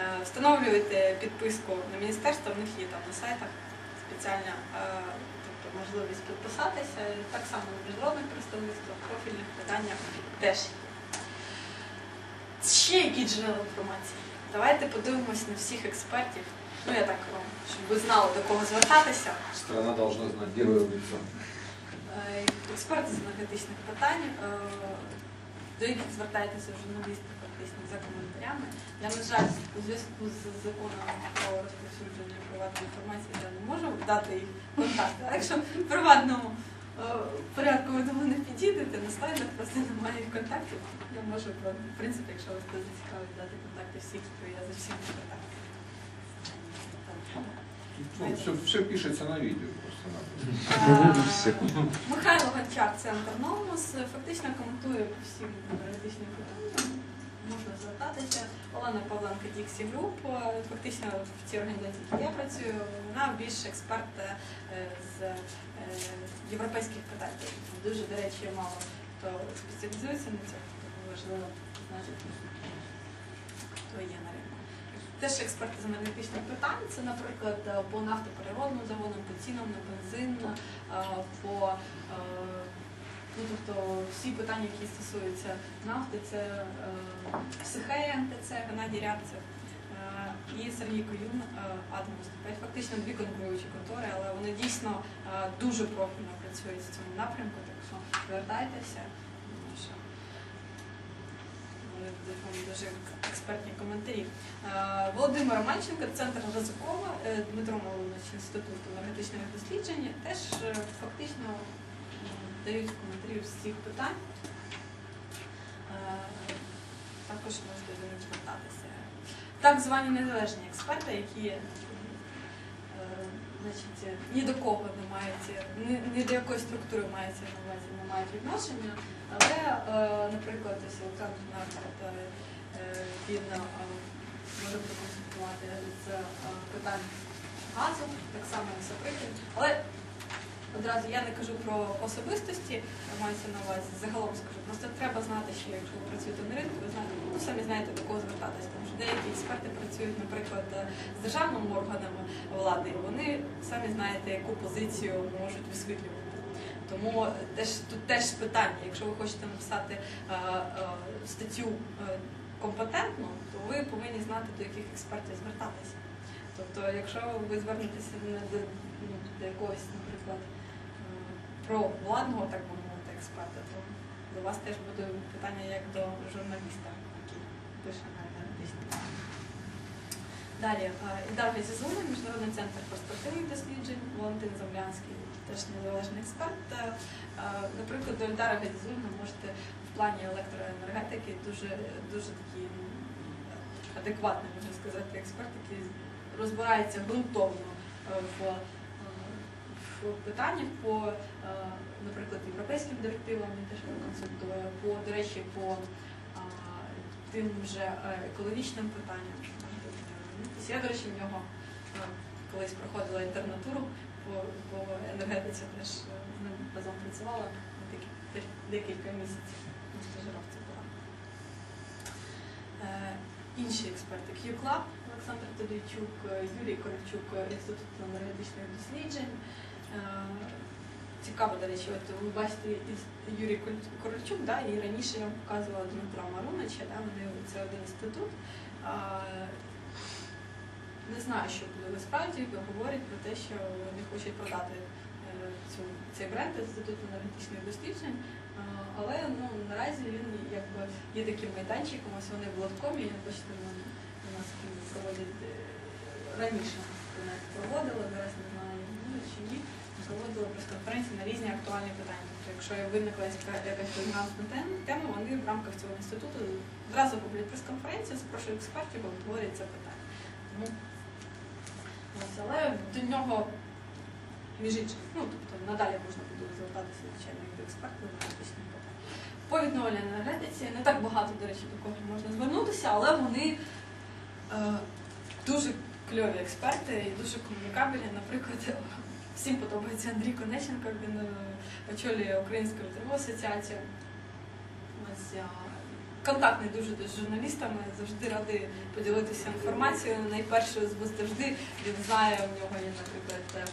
Е, Встановлюєте підписку на міністерство, в них є там на сайтах спеціальна е, тобто, можливість підписатися. Так само в міжнародних представництвах, профільних питаннях теж є. Ще які джерела інформації? Давайте подивимось на всіх експертів. Ну я так вам, щоб ви знали до кого звертатися. Страна должна знать героев лицо. Е, Експерти з енергетичних питань, до яких звертаєтеся журналісти фактично за коментарями. Я, на жаль, у зв'язку з законом про розповсюдження приватної інформації я не можу дати їх контакти. А якщо в приватному е, порядку ви до мене підійдете, на слайдах просто немає їх контактів. Я можу, в принципі, якщо вас це зацікавить, дати контакти всіх, то я за всім контактів. Все, все пишется на надо. Михайло Гончар, центр Номус, фактично коментує всі юридичні питання. Можна звертатися. Олена Павленко Діксі Груп. Фактично в цій організації, я працюю, вона більш експерт е, з е, європейських питань. Дуже, до речі, мало хто спеціалізується на цьому, важливо знати, хто є на ринку. Теж експерти з енергетичних питань, це, наприклад, е, по нафтопереробним заводам, по цінам на бензин, е, по е, ну, тобто всі питання, які стосуються нафти, це Психея, НТЦ, Геннадій Рябцев і Сергій Коюн, е, Атом виступають. Фактично дві конкуруючі контори, але вони дійсно дуже профільно працюють в цьому напрямку, так що звертайтеся. тому що вони дадуть вам дуже експертні коментарі. Е, Володимир Романченко, центр Разукова, е, Дмитро Малинович, інститут енергетичних досліджень, теж е, фактично дають коментарі всіх питань. Також можете до них звертатися. Так звані незалежні експерти, які значить, ні до кого не мають, ні, ні до якої структури мається на увазі, не мають відношення, але, е, наприклад, ось Олександр Наркот, е, він е, може проконсультувати з е, питань газу, так само і Саприкін. Але одразу я не кажу про особистості, мається на увазі, загалом скажу. Просто треба знати, що якщо ви працюєте на ринку, ви знаєте, ну самі знаєте до кого звертатися. Тому що деякі експерти працюють, наприклад, е, з державними органами влади, вони самі знаєте, яку позицію можуть висвітлювати. Тому теж тут теж питання, якщо ви хочете написати е, е, статтю е, компетентну, то ви повинні знати, до яких експертів звертатися. Тобто, якщо ви звернетеся не до, ну, до якогось, наприклад, е, про владного, так би мовити, експерта, то до вас теж буде питання як до журналіста, який пише. Далі, Ідар Газізуна, Міжнародний центр перспективних досліджень, Валентин Землянський, теж незалежний експерт. Е, е, Наприклад, до Ільдара Газізуна можете в плані електроенергетики дуже, дуже ну, адекватний, можна сказати, експерт, який розбирається ґрунтовно е, в, е, в питаннях по, е, наприклад, європейським директивам, він теж консультує, по, до речі, по е, тим же е, екологічним питанням. Я, до речі, в нього е, колись проходила інтернатуру по, енергетиці, теж е, з ним разом працювала декілька місяців. На стажировці була. Е, Інші експерти Q-Club, Олександр Тодойчук, е, Юрій Коровчук, е, Інститут енергетичних досліджень. Е, Цікаво, до речі, от ви бачите Юрій Коровчук, да, і раніше я вам показувала Дмитра Марунича, да, вони це один інститут. Не знаю, що буде насправді, говорять про те, що вони хочуть продати е, цю, цей бренд Інститут енергетичних досліджень. Але ну, наразі він якби є таким майданчиком, ось вони в Лоткомі, як бачите, у нас- проводять е, раніше навіть проводили, зараз не знаю, буде чи ні, проводили прес-конференції на різні актуальні питання. Тобто, якщо виникла якась резонансна тема, вони в рамках цього інституту одразу роблять прес-конференцію, запрошують експертів, обговорюють це питання. Тому ось, але до нього між іншим, ну тобто надалі можна буде звертатися звичайно до експертів питань. По відновленій енергетиці не так багато, до речі, до кого можна звернутися, але вони е, дуже кльові експерти і дуже комунікабельні. Наприклад, всім подобається Андрій Конеченко, він е, очолює Українську літературну асоціацію. Ось, контактний дуже з журналістами, завжди радий поділитися інформацією. Найперше завжди він знає, в нього є, наприклад, е,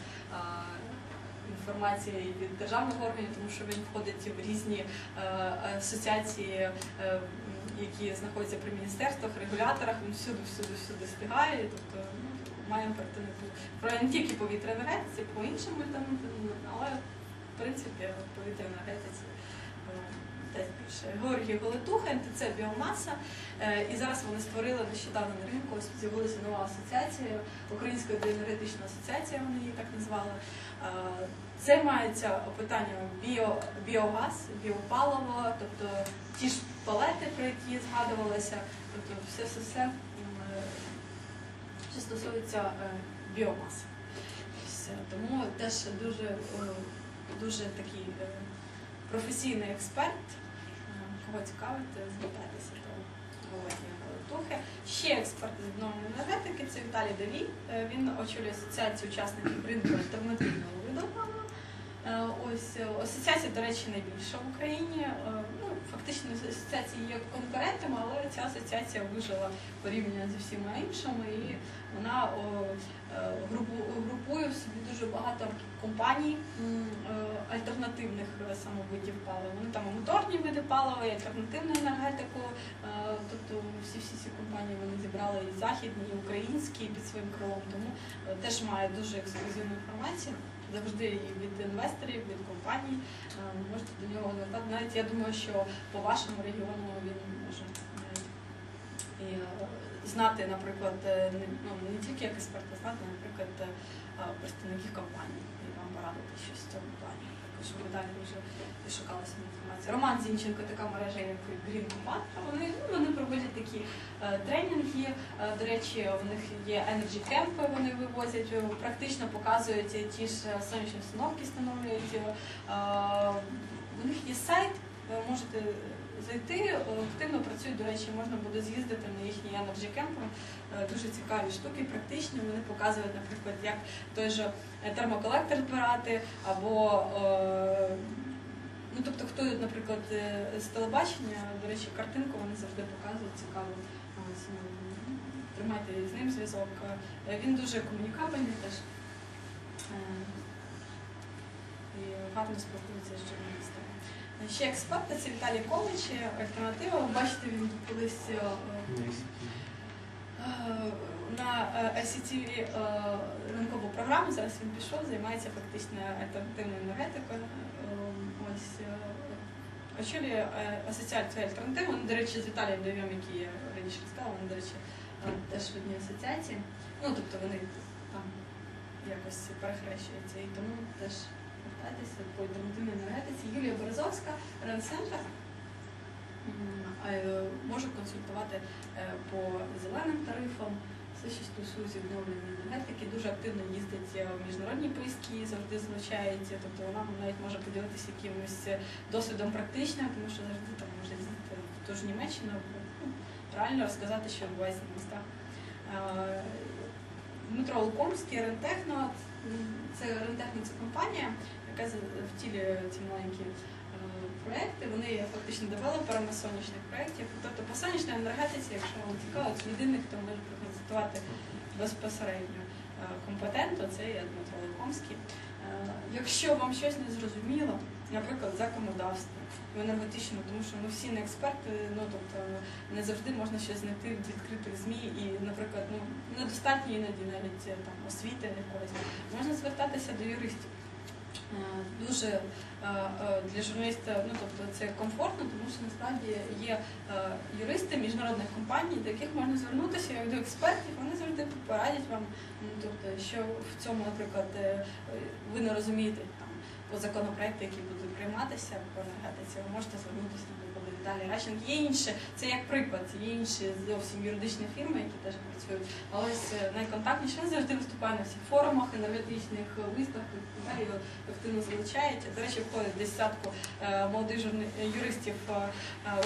інформація від державних органів, тому що він входить в різні е, асоціації, е, які знаходяться при міністерствах, регуляторах. Він всюди, всюди, всюди встигає. Тобто ну, має оперативний про не тільки повітря енергетиці, по іншим але в принципі повітря енергетиці. Е, Десь більше. Георгій Голетуха, НТЦ біомаса. Е, І зараз вони створили нещодавно на ринку, ось з'явилася нова асоціація, Українська енергетична асоціація, вони її так назвали. Е, Займаються питанням біо, біогаз, біопаливо, тобто ті ж палети, про які згадувалося, тобто все все все що стосується е, біомаси. Е, Тому теж дуже, е, дуже такий е, професійний експерт. Кого цікавить, е, звертайтеся до Володимира Галатухи. Ще експерт з відновленої енергетики це Віталій Давій. Е, Він очолює асоціацію учасників ринку альтернативного видобування. Е, Ось е, асоціація, до речі, найбільша в Україні. Фактично асоціації є конкурентами, але ця асоціація вижила порівняно зі всіма іншими, і вона е, групує в собі дуже багато компаній е, альтернативних е, саме палива. Вони там моторні види палива, і альтернативну енергетику. Тобто всі всі ці компанії вони зібрали і західні, і українські під своїм крилом. Тому теж має дуже ексклюзивну інформацію. Завжди і від інвесторів, від компаній е, можете до нього звертати. Навіть я думаю, що по вашому регіону він може навіть е, знати, наприклад, е, не- ну, не тільки як експерт, а знати, наприклад, е, представників компаній і вам порадити щось в цьому плані. Також ви далі дуже шукалася інформація. Роман Зінченко, така мережа, як Green Compatra, вони, ну, вони проводять такі е, тренінги. До речі, в них є Energy Camp, вони вивозять, практично показують ті ж сонячні установки, встановлюють. У них є сайт, ви можете зайти, активно працюють, до речі, можна буде з'їздити на їхній Energy Camp. Е, Дуже цікаві штуки, практичні. Вони показують, наприклад, як той же термоколектор збирати, або е, ну тобто, хто, наприклад, е, з телебачення, до речі, картинку вони завжди показують цікаво. Тримайте з ним зв'язок. Він дуже комунікабельний теж. І гарно спілкується з журналістами. Ще експерти це Віталій Ковач, альтернатива. Ви Бачите, він колись е, е, на е, ICTV е, ринкову програму. Зараз він пішов, займається фактично альтернативною енергетикою. Е, Ось е, очолює е, асоціацію альтернатив. Вони, до речі, з Віталієм Дев'ям, який я раніше сказала, вони, до речі, е, теж в одній асоціації. Ну, тобто вони там якось перехрещуються. І тому теж звертайтеся по альтернативній енергетиці. Юлія Березовська, Ренцентр. Можу консультувати е, по зеленим тарифам, все, що стосується відновлення енергетики, дуже активно їздить е, в міжнародні поїздки, завжди залучається. Тобто вона навіть може поділитися якимось е, досвідом практичним, тому що завжди там може їздити в ту ж Німеччину, ну, реально розказати, що відбувається на містах. Е, Дмитро Лукомський, Рентехно, це Рентехно це компанія, з- втілює ці маленькі е, проекти. Вони є фактично девелоперами сонячних проєктів. Тобто по сонячній енергетиці, якщо вам цікаво, це єдиний, хто може проконсультувати безпосередньо е, компетентно, це є Дмитро Лукомський. Е, Якщо вам щось не зрозуміло, наприклад, законодавство в енергетичному, тому що ми всі не експерти, ну тобто не завжди можна щось знайти в відкритих ЗМІ і, наприклад, ну недостатньо іноді навіть там освіти якоїсь. Можна звертатися до юристів. Е, Дуже е, е, для журналіста, ну тобто це комфортно, тому що насправді є юристи міжнародних компаній, до яких можна звернутися як до експертів, вони завжди порадять вам, ну тобто, що в цьому, наприклад, ви не розумієте там по законопроекту, які будуть прийматися по енергетиці, ви можете звернутися до Віталія Ращенка. Є інші, це як приклад, є інші зовсім юридичні фірми, які теж працюють. Але ось е, найконтактніше він завжди виступає на всіх форумах, енергетичних виставках і так далі. Його активно залучають. До речі, входить десятку е, молодих е, юристів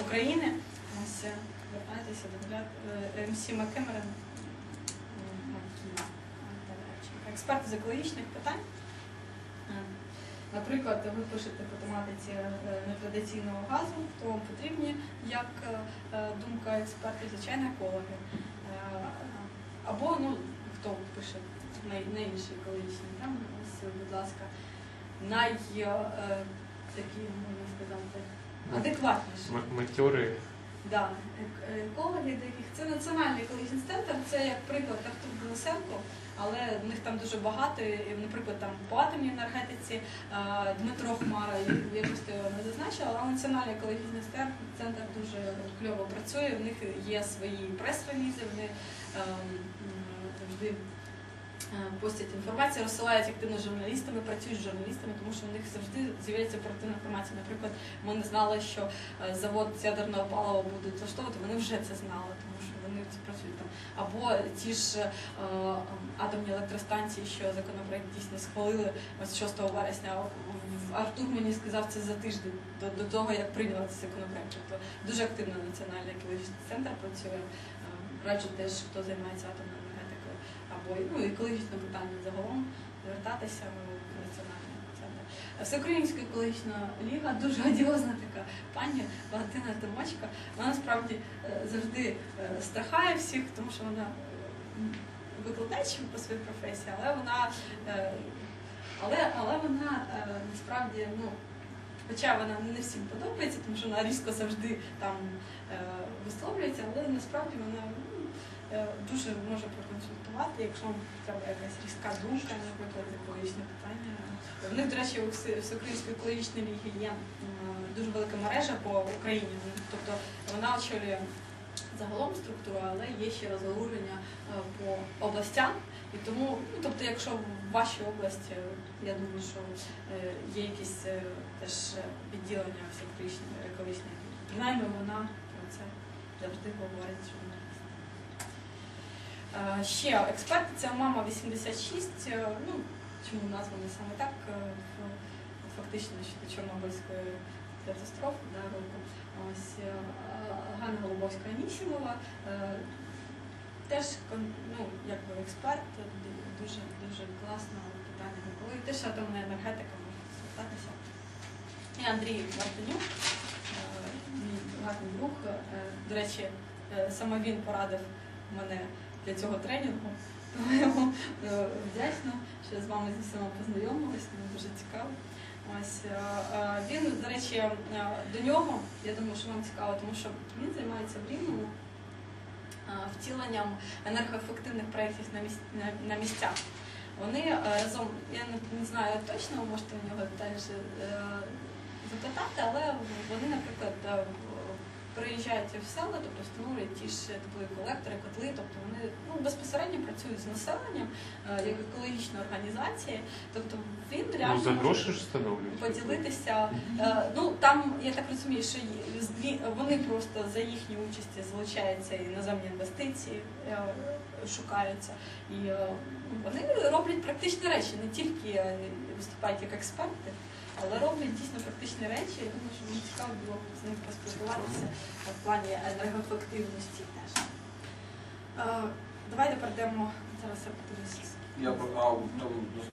України. Ось звертайтеся до Гля- е, Макемерен. Експерт з екологічних питань. Наприклад, ви пишете по тематиці е, нетрадиційного газу, то вам потрібні як е, е, думка експертів, звичайно, екологи. Або ну, хто пише на, інші екологічні ось, будь ласка, най такі, можна сказати, адекватніші. Матьори. Да, ек- екологи деяких. Це національний екологічний центр, це як приклад Артур Денисенко, але в них там дуже багато, наприклад, там по атомній енергетиці Дмитро Хмара, я просто його не зазначила, але національний екологічний центр, центр дуже кльово працює, в них є свої прес-релізи, вони ем, завжди. Е, Постять інформацію, розсилають активно журналістами, працюють з журналістами, тому що в них завжди з'являється оперативна інформація. Наприклад, ми не знали, що е, завод з ядерного палива будуть влаштовувати, вони вже це знали, тому що вони це працюють там. Або ті ж е, атомні електростанції, що законопроект дійсно схвалили ось 6 вересня. Артур мені сказав це за тиждень до, того, як прийняли цей законопроект. Тобто дуже активно національний екологічний центр працює. Раджу теж, хто займається атомною або ну, екологічним питанням загалом, звертатися в національний центр. Всеукраїнська екологічна ліга дуже одіозна така пані Валентина Тимочка. Вона насправді е, завжди е, страхає всіх, тому що вона викладач по своїй професії, але вона, е, але, але вона насправді, ну, хоча вона не всім подобається, тому що вона різко завжди там висловлюється, але насправді вона ну, дуже може проконсультувати, якщо вам треба якась різка думка, наприклад, екологічне питання. В них, до речі, у Все- Всеукраїнської екологічної ліги є дуже велика мережа по Україні. Тобто вона очолює загалом структуру, але є ще розгалуження е, по областям. І тому, ну тобто, якщо в вашій області, е, я думаю, що е, є якісь е, теж е, відділення всеукраїнської екологічної. Принаймні вона про це завжди говорить журналістам. Е, Ще експерти, це мама 86. е, Ну, чому названо саме так? е, Фактично щодо Чорнобильської катастрофи да, року. Ось Ганна Голубовська Анісімова. Теж ну, якби експерт, дуже дуже класно питання екології. Теж атомна енергетика може звертатися. І Андрій Мартинюк, е, мій гарний друг. До речі, саме він порадив мене для цього тренінгу. Тому я йому е, вдячна, що я з вами зі всіма познайомилась, мені дуже цікаво. Ось е, е, він, до речі, до нього, я думаю, що вам цікаво, тому що він займається в Рівному втіленням енергоефективних проєктів на, міс- на, на місцях. Вони разом, я не, знаю точно, можете у нього е, запитати, але вони, наприклад, приїжджають в села, тобто встановлюють ті ж теплові колектори, котли, тобто вони ну, безпосередньо працюють з населенням е, як екологічна організація. Тобто він Ну, за гроші ж встановлюють. поділитися. Е, Ну там я так розумію, що вони просто за їхню участі залучаються іноземні інвестиції, е, шукаються, і ну, вони роблять практичні речі, не тільки виступають як експерти. Але роблять дійсно практичні речі. Я думаю, що мені цікаво було з ним поспілкуватися в плані енергоефективності теж. Е, Давайте перейдемо зараз я подивлюся.